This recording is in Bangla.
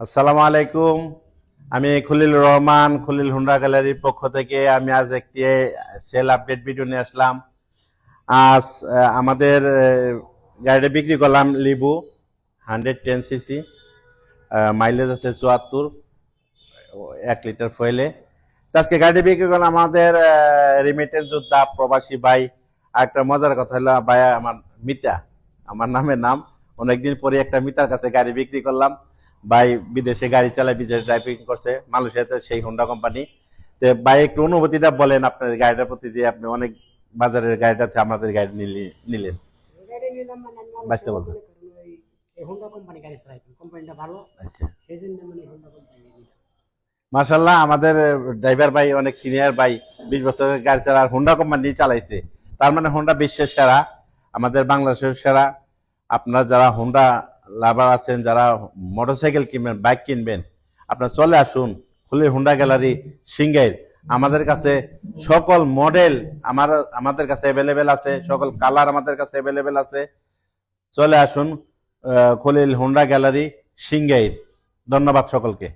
আসসালামু আলাইকুম। আমি খলিল রহমান, খলিল হুন্ডা গ্যালারির পক্ষ থেকে আমি আজ একটি সেল আপডেট ভিডিও নিয়ে আসলাম। আজ আমাদের গাড়িটা বিক্রি করলাম লিবু, হান্ড্রেড টেন সিসি মাইলেজ আছে চুয়াত্তর, এক লিটার ফুয়েলে। আজকে গাড়ি বিক্রি করলাম আমাদের রিমিটেন্স যোদ্ধা প্রবাসী ভাই। একটা মজার কথা হলো, ভাই আমার মিতা, আমার নামের নাম। অনেকদিন পরে একটা মিতার কাছে গাড়ি বিক্রি করলাম। ভাই বিদেশে গাড়ি চালায় বিদেশে ড্রাইভিং করছে মালয়েশিয়াতে সেই হোন্ডা কোম্পানি তো ভাই একটু অনুভূতিটা বলেন আপনার গাড়িটার প্রতি যে আপনি অনেক বাজারের গাড়িটা আছে আমাদের গাড়ি নিলেন। বাঁচতে ভালো। আচ্ছা। জন্য মানে আমাদের ড্রাইভার ভাই অনেক সিনিয়র ভাই বিশ বছরের গাড়ি চালা হোন্ডা কোম্পানি চালাইছে। তার মানে হোন্ডা বিশ্বের সেরা আমাদের বাংলাদেশের সেরা। আপনারা যারা হোন্ডা লাভার আছেন, যারা মোটরসাইকেল কিনবেন, বাইক কিনবেন, আপনার চলে আসুন খুলে হুন্ডা গ্যালারি সিঙ্গাইর আমাদের কাছে সকল মডেল আমার, আমাদের কাছে অ্যাভেলেবেল আছে, সকল কালার আমাদের কাছে অ্যাভেলেবেল আছে। চলে আসুন খলিল হুন্ডা গ্যালারি সিঙ্গাইর ধন্যবাদ সকলকে।